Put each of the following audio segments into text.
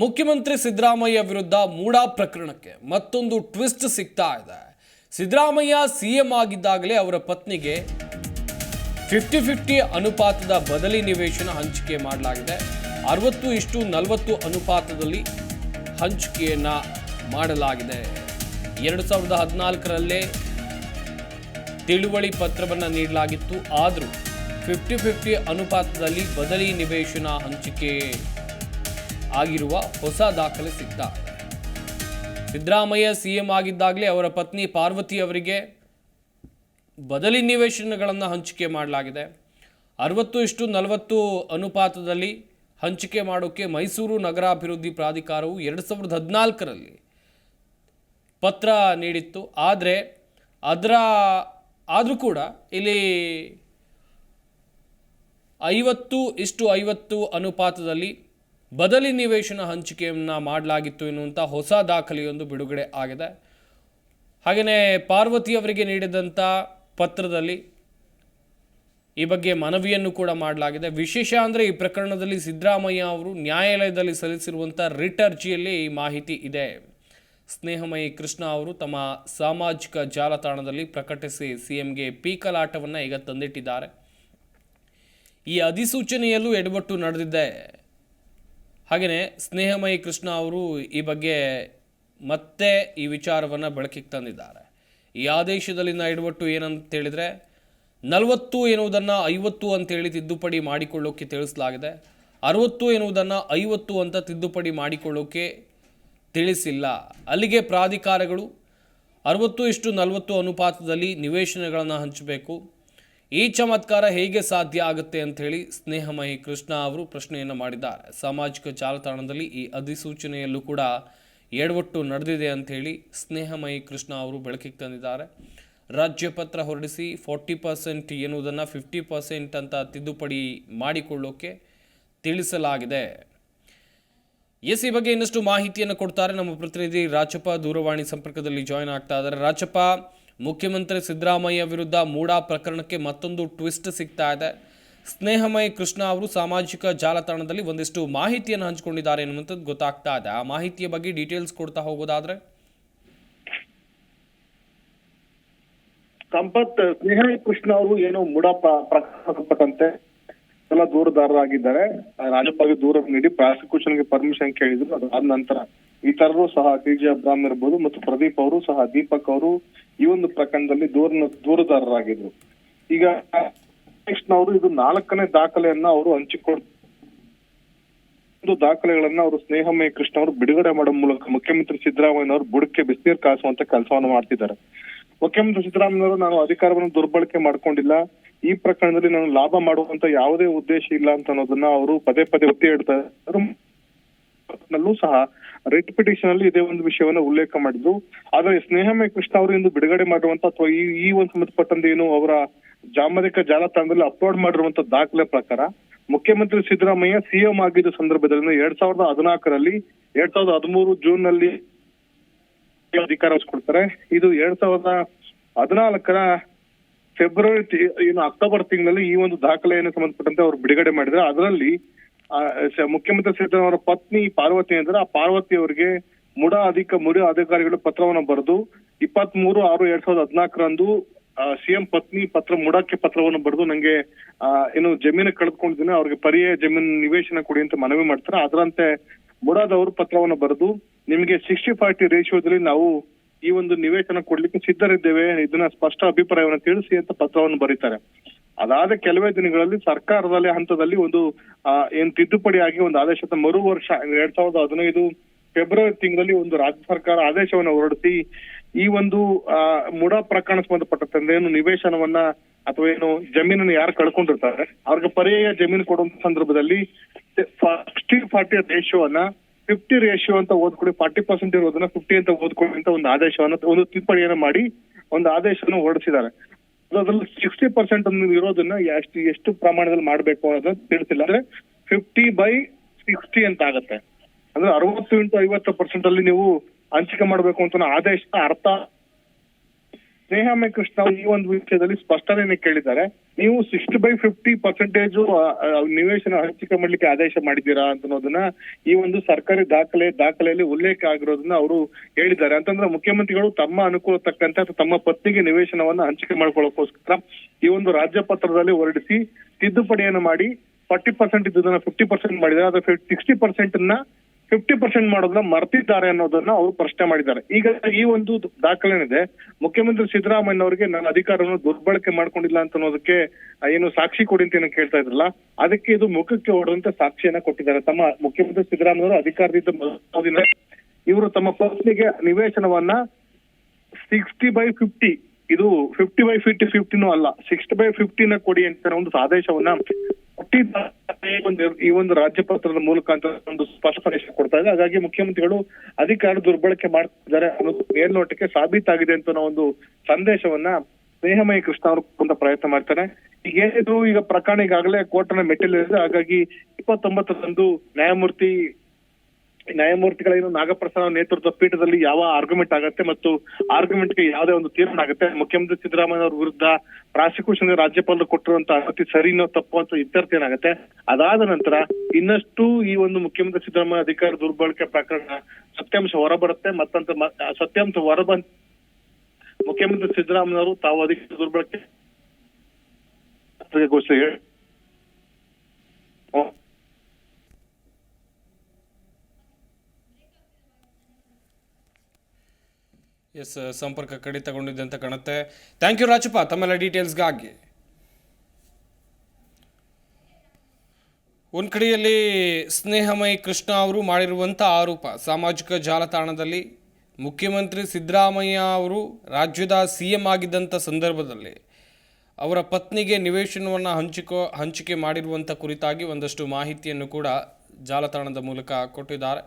ಮುಖ್ಯಮಂತ್ರಿ ಸಿದ್ದರಾಮಯ್ಯ ವಿರುದ್ಧ ಮೂಡಾ ಪ್ರಕರಣಕ್ಕೆ ಮತ್ತೊಂದು ಟ್ವಿಸ್ಟ್ ಸಿಗ್ತಾ ಇದೆ. ಸಿದ್ದರಾಮಯ್ಯ ಸಿಎಂ ಆಗಿದ್ದಾಗಲೇ ಅವರ ಪತ್ನಿಗೆ ಫಿಫ್ಟಿ ಫಿಫ್ಟಿ ಅನುಪಾತದ ಬದಲಿ ನಿವೇಶನ ಹಂಚಿಕೆ ಮಾಡಲಾಗಿದೆ. ಅರವತ್ತು ಇಷ್ಟು ನಲವತ್ತು ಅನುಪಾತದಲ್ಲಿ ಹಂಚಿಕೆಯನ್ನು ಮಾಡಲಾಗಿದೆ. ಎರಡು ಸಾವಿರದ ಹದಿನಾಲ್ಕರಲ್ಲೇ ತಿಳುವಳಿ ಪತ್ರವನ್ನು ನೀಡಲಾಗಿತ್ತು. ಆದರೂ ಫಿಫ್ಟಿ ಫಿಫ್ಟಿ ಅನುಪಾತದಲ್ಲಿ ಬದಲಿ ನಿವೇಶನ ಹಂಚಿಕೆ ಆಗಿರುವ ಹೊಸ ದಾಖಲೆ ಸಿದ್ಧ. ಸಿದ್ದರಾಮಯ್ಯ ಸಿಎಂ ಆಗಿದ್ದಾಗಲೇ ಅವರ ಪತ್ನಿ ಪಾರ್ವತಿ ಅವರಿಗೆ ಬದಲಿ ನಿವೇಶನಗಳನ್ನು ಹಂಚಿಕೆ ಮಾಡಲಾಗಿದೆ ಅರವತ್ತು ಇಷ್ಟು ನಲವತ್ತು ಅನುಪಾತದಲ್ಲಿ ಹಂಚಿಕೆ ಮಾಡೋಕ್ಕೆ ಮೈಸೂರು ನಗರಾಭಿವೃದ್ಧಿ ಪ್ರಾಧಿಕಾರವು ಎರಡು ಸಾವಿರದ ಹದಿನಾಲ್ಕರಲ್ಲಿ ಪತ್ರ ನೀಡಿತ್ತು ಆದರೆ ಅದರ ಆದರೂ ಕೂಡ ಇಲ್ಲಿ ಐವತ್ತು ಇಷ್ಟು ಐವತ್ತು ಅನುಪಾತದಲ್ಲಿ ಬದಲಿ ನಿವೇಶನ ಹಂಚಿಕೆಯನ್ನು ಮಾಡಲಾಗಿತ್ತು ಎನ್ನುವಂಥ ಹೊಸ ದಾಖಲೆಯೊಂದು ಬಿಡುಗಡೆ ಆಗಿದೆ. ಹಾಗೆಯೇ ಪಾರ್ವತಿ ಅವರಿಗೆ ನೀಡಿದಂಥ ಪತ್ರದಲ್ಲಿ ಈ ಬಗ್ಗೆ ಮನವಿಯನ್ನು ಕೂಡ ಮಾಡಲಾಗಿದೆ. ವಿಶೇಷ ಅಂದರೆ ಈ ಪ್ರಕರಣದಲ್ಲಿ ಸಿದ್ದರಾಮಯ್ಯ ಅವರು ನ್ಯಾಯಾಲಯದಲ್ಲಿ ಸಲ್ಲಿಸಿರುವಂಥ ರಿಟ್ ಅರ್ಜಿಯಲ್ಲಿ ಈ ಮಾಹಿತಿ ಇದೆ. ಸ್ನೇಹಮಯಿ ಕೃಷ್ಣ ಅವರು ತಮ್ಮ ಸಾಮಾಜಿಕ ಜಾಲತಾಣದಲ್ಲಿ ಪ್ರಕಟಿಸಿ ಸಿ ಎಂಗೆ ಪೀಕಲಾಟವನ್ನು ಈಗ ತಂದಿಟ್ಟಿದ್ದಾರೆ. ಈ ಅಧಿಸೂಚನೆಯಲ್ಲೂ ಎಡವಟ್ಟು ನಡೆದಿದೆ. ಹಾಗೆಯೇ ಸ್ನೇಹಮಯಿ ಕೃಷ್ಣ ಅವರು ಈ ಬಗ್ಗೆ ಮತ್ತೆ ಈ ವಿಚಾರವನ್ನು ಬೆಳಕಿಗೆ ತಂದಿದ್ದಾರೆ. ಈ ಆದೇಶದಲ್ಲಿನ ನಾ ಏನಂತ ಹೇಳಿದರೆ, ನಲವತ್ತು ಎನ್ನುವುದನ್ನು ಐವತ್ತು ಅಂತೇಳಿ ತಿದ್ದುಪಡಿ ಮಾಡಿಕೊಳ್ಳೋಕೆ ತಿಳಿಸಲಾಗಿದೆ. ಅರವತ್ತು ಎನ್ನುವುದನ್ನು ಐವತ್ತು ಅಂತ ತಿದ್ದುಪಡಿ ಮಾಡಿಕೊಳ್ಳೋಕೆ ತಿಳಿಸಿಲ್ಲ. ಅಲ್ಲಿಗೆ ಪ್ರಾಧಿಕಾರಗಳು ಅರವತ್ತು ಇಷ್ಟು ನಲವತ್ತು ಅನುಪಾತದಲ್ಲಿ ನಿವೇಶನಗಳನ್ನು ಹಂಚಬೇಕು. ಈ ಚಮತ್ಕಾರ ಹೇಗೆ ಸಾಧ್ಯ ಆಗುತ್ತೆ ಅಂತ ಹೇಳಿ ಸ್ನೇಹಮಯಿ ಕೃಷ್ಣ ಅವರು ಪ್ರಶ್ನೆಯನ್ನು ಮಾಡಿದ್ದಾರೆ. ಸಾಮಾಜಿಕ ಜಾಲತಾಣದಲ್ಲಿ ಈ ಅಧಿಸೂಚನೆಯಲ್ಲೂ ಕೂಡ ಎಡವಟ್ಟು ನಡೆದಿದೆ ಅಂತ ಹೇಳಿ ಸ್ನೇಹಮಯಿ ಕೃಷ್ಣ ಅವರು ಬೆಳಕಿಗೆ ತಂದಿದ್ದಾರೆ. ರಾಜ್ಯ ಪತ್ರ ಹೊರಡಿಸಿ ಫೋರ್ಟಿ ಪರ್ಸೆಂಟ್ ಎನ್ನುವುದನ್ನು ಫಿಫ್ಟಿ ಪರ್ಸೆಂಟ್ ಅಂತ ತಿದ್ದುಪಡಿ ಮಾಡಿಕೊಳ್ಳೋಕೆ ತಿಳಿಸಲಾಗಿದೆ. ಎಸ್ ಈ ಬಗ್ಗೆ ಇನ್ನಷ್ಟು ಮಾಹಿತಿಯನ್ನು ಕೊಡ್ತಾರೆ ನಮ್ಮ ಪ್ರತಿನಿಧಿ ರಾಜಪ್ಪ ದೂರವಾಣಿ ಸಂಪರ್ಕದಲ್ಲಿ ಜಾಯಿನ್ ಆಗ್ತಾ ಇದ್ದಾರೆ. ರಾಜಪ್ಪ ಮುಖ್ಯಮಂತ್ರಿ ಸಿದ್ದರಾಮಯ್ಯ ವಿರುದ್ಧ ಮೂಡಾ ಪ್ರಕರಣಕ್ಕೆ ಮತ್ತೊಂದು ಟ್ವಿಸ್ಟ್ ಸಿಗ್ತಾ ಇದೆ. ಸ್ನೇಹಮಯ ಕೃಷ್ಣ ಅವರು ಸಾಮಾಜಿಕ ಜಾಲತಾಣದಲ್ಲಿ ಒಂದಿಷ್ಟು ಮಾಹಿತಿಯನ್ನು ಹಂಚಿಕೊಂಡಿದ್ದಾರೆ ಎನ್ನುವಂಥದ್ದು ಗೊತ್ತಾಗ್ತಾ ಇದೆ. ಆ ಮಾಹಿತಿಯ ಬಗ್ಗೆ ಡೀಟೇಲ್ಸ್ ಕೊಡ್ತಾ ಹೋಗೋದಾದ್ರೆ? ಸಂಪತ್, ಸ್ನೇಹಮಯ ಕೃಷ್ಣ ಅವರು ಏನು ಮೂಡಾ ಪ್ರ- ಪ್ರಕರಣ ಸಂಬಂಧಪಟ್ಟಂತೆ ಎಲ್ಲ ದೂರದಾರರಾಗಿದ್ದಾರೆ. ರಾಜ್ಯಪಾಲರಿಗೆ ದೂರ ನೀಡಿ ಪ್ರಾಸಿಕ್ಯೂಷನ್ಗೆ ಪರ್ಮಿಷನ್ ಕೇಳಿದ್ರು. ಅದಾದ ನಂತರ ಇತರರು ಸಹ ಟಿ ಜಿ ಅಬ್ರಾಮ್ ಇರ್ಬೋದು ಮತ್ತು ಪ್ರದೀಪ್ ಅವರು ಸಹ ದೀಪಕ್ ಅವರು ಈ ಒಂದು ಪ್ರಕರಣದಲ್ಲಿ ದೂರ ದೂರದಾರರಾಗಿದ್ರು. ಈಗ ಅವರು ಇದು ನಾಲ್ಕನೇ ದಾಖಲೆಯನ್ನ ಅವರು ಹಂಚಿಕೊಂಡು, ಒಂದು ದಾಖಲೆಗಳನ್ನ ಅವರು ಸ್ನೇಹಮಯ ಕೃಷ್ಣ ಅವರು ಬಿಡುಗಡೆ ಮಾಡೋ ಮೂಲಕ ಮುಖ್ಯಮಂತ್ರಿ ಸಿದ್ದರಾಮಯ್ಯ ಅವರು ಬುಡಕ್ಕೆ ಬಿಸಿನೀರು ಕಾಸುವಂತ ಕೆಲಸವನ್ನು ಮಾಡ್ತಿದ್ದಾರೆ. ಮುಖ್ಯಮಂತ್ರಿ ಸಿದ್ದರಾಮಯ್ಯ ಅವರು ನಾನು ಅಧಿಕಾರವನ್ನು ದುರ್ಬಳಕೆ ಮಾಡ್ಕೊಂಡಿಲ್ಲ. ಈ ಪ್ರಕರಣದಲ್ಲಿ ನಾನು ಲಾಭ ಮಾಡುವಂತ ಯಾವುದೇ ಉದ್ದೇಶ ಇಲ್ಲ ಅಂತ ಅನ್ನೋದನ್ನ ಅವರು ಪದೇ ಪದೇ ಒತ್ತಿ ಹೇಳ್ತಾರೆ ಸಹ ರಿಟ್ ಪಿಟಿಷನ್ ಅಲ್ಲಿ ಇದೇ ಒಂದು ವಿಷಯವನ್ನ ಉಲ್ಲೇಖ ಮಾಡಿದ್ರು. ಆದ್ರೆ ಸ್ನೇಹಮಯ ಕೃಷ್ಣ ಅವರು ಇಂದು ಬಿಡುಗಡೆ ಮಾಡುವಂತ ಅಥವಾ ಈ ಈ ಒಂದು ಸಂಬಂಧಪಟ್ಟಂತೆ ಏನು ಅವರ ಜಾಮದಿಕ ಜಾಲತಾಣದಲ್ಲಿ ಅಪ್ಲೋಡ್ ಮಾಡಿರುವಂತ ದಾಖಲೆ ಪ್ರಕಾರ ಮುಖ್ಯಮಂತ್ರಿ ಸಿದ್ದರಾಮಯ್ಯ ಸಿಎಂ ಆಗಿದ್ದ ಸಂದರ್ಭದಲ್ಲಿ ಎರಡ್ ಸಾವಿರದ ಹದಿನಾಲ್ಕರಲ್ಲಿ ಎರಡ್ ಸಾವಿರದ ಹದಿಮೂರು ಜೂನ್ನಲ್ಲಿ ಅಧಿಕಾರ ವಹಿಸ್ಕೊಡ್ತಾರೆ. ಇದು ಎರಡ್ ಸಾವಿರದ ಹದಿನಾಲ್ಕರ ಫೆಬ್ರವರಿ ಏನು ಅಕ್ಟೋಬರ್ ತಿಂಗಳಲ್ಲಿ ಈ ಒಂದು ದಾಖಲೆಯನ್ನು ಸಂಬಂಧಪಟ್ಟಂತೆ ಅವರು ಬಿಡುಗಡೆ ಮಾಡಿದ್ರೆ. ಅದರಲ್ಲಿ ಮುಖ್ಯಮಂತ್ರಿ ಸಿದ್ದರಾಮಯ್ಯ ಅವರ ಪತ್ನಿ ಪಾರ್ವತಿ ಅಂದ್ರೆ ಆ ಪಾರ್ವತಿ ಅವರಿಗೆ ಮುಡ ಅಧಿಕ ಮುಡ ಅಧಿಕಾರಿಗಳು ಪತ್ರವನ್ನು ಬರೆದು ಇಪ್ಪತ್ತ್ ಮೂರು ಆರು ಎರಡ್ ಸಾವಿರದ ಹದಿನಾಲ್ಕರಂದು ಸಿಎಂ ಪತ್ನಿ ಪತ್ರ ಮುಡಕ್ಕೆ ಪತ್ರವನ್ನು ಬರೆದು ನಂಗೆ ಏನು ಜಮೀನು ಕಳೆದುಕೊಂಡಿದ್ದೀನಿ, ಅವ್ರಿಗೆ ಪರ್ಯಾಯ ಜಮೀನು ನಿವೇಶನ ಕೊಡಿ ಅಂತ ಮನವಿ ಮಾಡ್ತಾರೆ. ಅದರಂತೆ ಮುಡಾದವರು ಪತ್ರವನ್ನು ಬರೆದು, ನಿಮಗೆ ಸಿಕ್ಸ್ಟಿ ಫಾರ್ಟಿ ರೇಷಿಯೋದಲ್ಲಿ ನಾವು ಈ ಒಂದು ನಿವೇಶನ ಕೊಡ್ಲಿಕ್ಕೆ ಸಿದ್ಧರಿದ್ದೇವೆ. ಇದನ್ನ ಸ್ಪಷ್ಟ ಅಭಿಪ್ರಾಯವನ್ನು ತಿಳಿಸಿ ಅಂತ ಪತ್ರವನ್ನು ಬರೀತಾರೆ. ಅದಾದ ಕೆಲವೇ ದಿನಗಳಲ್ಲಿ ಸರ್ಕಾರದಲ್ಲಿ ಹಂತದಲ್ಲಿ ಒಂದು ಏನ್ ತಿದ್ದುಪಡಿ ಆಗಿ ಒಂದು ಆದೇಶದ ಮರು ವರ್ಷ ಎರಡ್ ಸಾವಿರದ ಹದಿನೈದು ಫೆಬ್ರವರಿ ತಿಂಗಳಲ್ಲಿ ಒಂದು ರಾಜ್ಯ ಸರ್ಕಾರ ಆದೇಶವನ್ನು ಹೊರಡಿಸಿ, ಈ ಒಂದು ಮುಡಾ ಪ್ರಕರಣ ಸಂಬಂಧಪಟ್ಟಂತೆ ಏನು ನಿವೇಶನವನ್ನ ಅಥವಾ ಏನು ಜಮೀನನ್ನು ಯಾರು ಕಳ್ಕೊಂಡಿರ್ತಾರೆ, ಅವ್ರಿಗೆ ಪರ್ಯಾಯ ಜಮೀನು ಕೊಡುವಂತ ಸಂದರ್ಭದಲ್ಲಿ ಸಿಕ್ಸ್ಟಿ ಫಾರ್ಟಿ ರೇಷಿಯೋವನ್ನ ಫಿಫ್ಟಿ ರೇಷಿಯೋ ಅಂತ ಓದ್ಕೊಳ್ಳಿ ಫಾರ್ಟಿ ಪರ್ಸೆಂಟ್ ಇರೋದನ್ನ ಫಿಫ್ಟಿ ಅಂತ ಓದ್ಕೊಳ್ಳಿ ಅಂತ ಒಂದು ಆದೇಶವನ್ನ, ಒಂದು ತಿದ್ದುಪಡಿಯನ್ನು ಮಾಡಿ ಒಂದು ಆದೇಶವನ್ನು ಹೊರಡಿಸಿದ್ದಾರೆ. ಅದ್ರಲ್ಲಿ ಸಿಕ್ಸ್ಟಿ ಪರ್ಸೆಂಟ್ ಇರೋದನ್ನ ಎಷ್ಟು ಎಷ್ಟು ಪ್ರಮಾಣದಲ್ಲಿ ಮಾಡ್ಬೇಕು ಅನ್ನೋದನ್ನ ತಿಳಿಸಿಲ್ಲ ಅಂದ್ರೆ ಫಿಫ್ಟಿ ಬೈ ಸಿಕ್ಸ್ಟಿ ಅಂತ ಆಗತ್ತೆ. ಅಂದ್ರೆ ಅರವತ್ತು ಇಂಟು ಐವತ್ತು ಪರ್ಸೆಂಟ್ ಅಲ್ಲಿ ನೀವು ಹಂಚಿಕೆ ಮಾಡ್ಬೇಕು ಅಂತ ಆದೇಶ ಅರ್ಥ. ಸ್ನೇಹಮಯ ಕೃಷ್ಣ ಈ ಒಂದು ವಿಷಯದಲ್ಲಿ ಸ್ಪಷ್ಟನೆ ಕೇಳಿದ್ದಾರೆ. ನೀವು ಸಿಕ್ಸ್ಟಿ ಬೈ ಫಿಫ್ಟಿ ಪರ್ಸೆಂಟೇಜ್ ನಿವೇಶನ ಹಂಚಿಕೆ ಮಾಡ್ಲಿಕ್ಕೆ ಆದೇಶ ಮಾಡಿದ್ದೀರಾ ಅಂತ ಅನ್ನೋದನ್ನ ಈ ಒಂದು ಸರ್ಕಾರಿ ದಾಖಲೆ, ದಾಖಲೆಯಲ್ಲಿ ಉಲ್ಲೇಖ ಆಗಿರೋದನ್ನ ಅವರು ಹೇಳಿದ್ದಾರೆ. ಅಂತಂದ್ರೆ ಮುಖ್ಯಮಂತ್ರಿಗಳು ತಮ್ಮ ಅನುಕೂಲ ತಕ್ಕಂತೆ ತಮ್ಮ ಪತ್ನಿಗೆ ನಿವೇಶನವನ್ನ ಹಂಚಿಕೆ ಮಾಡ್ಕೊಳ್ಳೋಕೋಸ್ಕರ ಈ ಒಂದು ರಾಜ್ಯ ಪತ್ರದಲ್ಲಿ ಹೊರಡಿಸಿ ತಿದ್ದುಪಡಿಯನ್ನು ಮಾಡಿ, ಫಾರ್ಟಿ ಪರ್ಸೆಂಟ್ ಇದ್ದುದನ್ನ ಫಿಫ್ಟಿ ಪರ್ಸೆಂಟ್ ಮಾಡಿದ್ರೆ ಅದು ಸಿಕ್ಸ್ಟಿ ಪರ್ಸೆಂಟ್ ಅನ್ನ ಫಿಫ್ಟಿ ಪರ್ಸೆಂಟ್ ಮಾಡೋದನ್ನ ಮರ್ತಿದ್ದಾರೆ ಅನ್ನೋದನ್ನ ಅವರು ಪ್ರಶ್ನೆ ಮಾಡಿದ್ದಾರೆ. ಈಗ ಈ ಒಂದು ದಾಖಲೆನಿದೆ. ಮುಖ್ಯಮಂತ್ರಿ ಸಿದ್ದರಾಮಯ್ಯ ಅವರಿಗೆ ನನ್ನ ಅಧಿಕಾರವನ್ನು ದುರ್ಬಳಕೆ ಮಾಡ್ಕೊಂಡಿಲ್ಲ ಅಂತ ಅನ್ನೋದಕ್ಕೆ ಏನು ಸಾಕ್ಷಿ ಕೊಡಿ ಅಂತ ಏನು ಕೇಳ್ತಾ ಇದ್ರಲ್ಲ, ಅದಕ್ಕೆ ಇದು ಮುಖಕ್ಕೆ ಹೊಡೆದಂತ ಸಾಕ್ಷಿಯನ್ನ ಕೊಟ್ಟಿದ್ದಾರೆ. ತಮ್ಮ ಮುಖ್ಯಮಂತ್ರಿ ಸಿದ್ದರಾಮಯ್ಯ ಅವರು ಅಧಿಕಾರದಿಂದ ಇವರು ತಮ್ಮ ಪತ್ನಿಗೆ ನಿವೇಶನವನ್ನ ಸಿಕ್ಸ್ಟಿ ಬೈ ಫಿಫ್ಟಿ ಇದು ಫಿಫ್ಟಿ ಬೈ ಫಿಫ್ಟಿ ಫಿಫ್ಟಿನೂ ಅಲ್ಲ ಸಿಕ್ಸ್ಟಿ ಬೈ ಫಿಫ್ಟಿನ ಕೊಡಿ ಅಂತ ಒಂದು ಆದೇಶವನ್ನ ಈ ಒಂದು ಈ ಒಂದು ರಾಜ್ಯಪತ್ರದ ಮೂಲಕ ಅಂತ ಒಂದು ಸ್ಪಷ್ಟ ಸಂದೇಶ ಕೊಡ್ತಾ ಇದೆ ಹಾಗಾಗಿ ಮುಖ್ಯಮಂತ್ರಿಗಳು ಅಧಿಕಾರ ದುರ್ಬಳಕೆ ಮಾಡ್ತಿದ್ದಾರೆ ಅನ್ನೋದು ಮೇಲ್ನೋಟಕ್ಕೆ ಸಾಬೀತಾಗಿದೆ ಅಂತ ಒಂದು ಸಂದೇಶವನ್ನ ಸ್ನೇಹಮಯ ಕೃಷ್ಣ ಅವರು ಪ್ರಯತ್ನ ಮಾಡ್ತಾರೆ. ಈಗ ಏನಿದ್ರು ಈಗ ಪ್ರಕರಣ ಈಗಾಗಲೇ ಕೋರ್ಟ್ನ ಮೆಟ್ಟಿಲಿದೆ ಹಾಗಾಗಿ ಇಪ್ಪತ್ತೊಂಬತ್ತರಂದು ನ್ಯಾಯಮೂರ್ತಿ ನ್ಯಾಯಮೂರ್ತಿಗಳೇನು ನಾಗಪ್ರಸಾದ್ ನೇತೃತ್ವ ಪೀಠದಲ್ಲಿ ಯಾವ ಆರ್ಗ್ಯುಮೆಂಟ್ ಆಗತ್ತೆ ಮತ್ತು ಆರ್ಗ್ಯುಮೆಂಟ್ಗೆ ಯಾವುದೇ ಒಂದು ತೀರ್ಮಾನ ಆಗುತ್ತೆ? ಮುಖ್ಯಮಂತ್ರಿ ಸಿದ್ದರಾಮಯ್ಯ ಅವರ ವಿರುದ್ಧ ಪ್ರಾಸಿಕ್ಯೂಷನ್ ರಾಜ್ಯಪಾಲರು ಕೊಟ್ಟಿರುವಂತ ಅನುಮತಿ ಸರಿನೋ ತಪ್ಪು ಅಂತ ಇತ್ಯರ್ಥ ಏನಾಗುತ್ತೆ? ಅದಾದ ನಂತರ ಇನ್ನಷ್ಟು ಈ ಒಂದು ಮುಖ್ಯಮಂತ್ರಿ ಸಿದ್ದರಾಮಯ್ಯ ಅಧಿಕಾರ ದುರ್ಬಳಕೆ ಪ್ರಕರಣ ಸತ್ಯಾಂಶ ಹೊರಬರುತ್ತೆ. ಮತ್ತಂತ ಸತ್ಯಾಂಶ ಹೊರಬಂದ ಮುಖ್ಯಮಂತ್ರಿ ಸಿದ್ದರಾಮಯ್ಯ ಅವರು ತಾವು ಅಧಿಕಾರ ದುರ್ಬಳಕೆ ಘೋಷಣೆ ಹೇಳಿ- ಹ್ಮ್. ಎಸ್ ಸಂಪರ್ಕ ಕಡಿತಗೊಂಡಿದೆ ಅಂತ ಕಾಣುತ್ತೆ. Thank you Rajappa. ತಮ್ಮೆಲ್ಲ ಡೀಟೇಲ್ಸ್ಗಾಗಿ ಒಂದು ಕಡೆಯಲ್ಲಿ ಸ್ನೇಹಮಯಿ ಕೃಷ್ಣ ಅವರು ಮಾಡಿರುವಂಥ ಆರೋಪ, ಸಾಮಾಜಿಕ ಜಾಲತಾಣದಲ್ಲಿ ಮುಖ್ಯಮಂತ್ರಿ ಸಿದ್ದರಾಮಯ್ಯ ಅವರು ರಾಜ್ಯದ ಸಿ ಎಂ ಆಗಿದ್ದಂಥ ಸಂದರ್ಭದಲ್ಲಿ ಅವರ ಪತ್ನಿಗೆ ನಿವೇಶನವನ್ನು ಹಂಚಿಕೋ, ಹಂಚಿಕೆ ಮಾಡಿರುವಂಥ ಕುರಿತಾಗಿ ಒಂದಷ್ಟು ಮಾಹಿತಿಯನ್ನು ಕೂಡ ಜಾಲತಾಣದ ಮೂಲಕ ಕೊಟ್ಟಿದ್ದಾರೆ.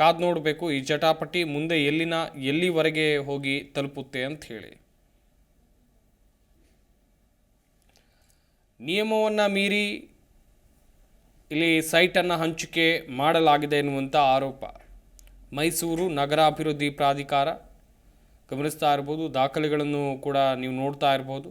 ಕಾದು ನೋಡಬೇಕು, ಈ ಜಟಾಪಟಿ ಮುಂದೆ ಎಲ್ಲಿನ, ಎಲ್ಲಿವರೆಗೆ ಹೋಗಿ ತಲುಪುತ್ತೆ ಅಂತ ಹೇಳಿ. ನಿಯಮವನ್ನು ಮೀರಿ ಇಲ್ಲಿ ಸೈಟನ್ನು ಹಂಚಿಕೆ ಮಾಡಲಾಗಿದೆ ಎನ್ನುವಂಥ ಆರೋಪ. ಮೈಸೂರು ನಗರಾಭಿವೃದ್ಧಿ ಪ್ರಾಧಿಕಾರ ಗಮನಿಸ್ತಾ ಇರ್ಬೋದು, ದಾಖಲೆಗಳನ್ನು ಕೂಡ ನೀವು ನೋಡ್ತಾ ಇರ್ಬೋದು.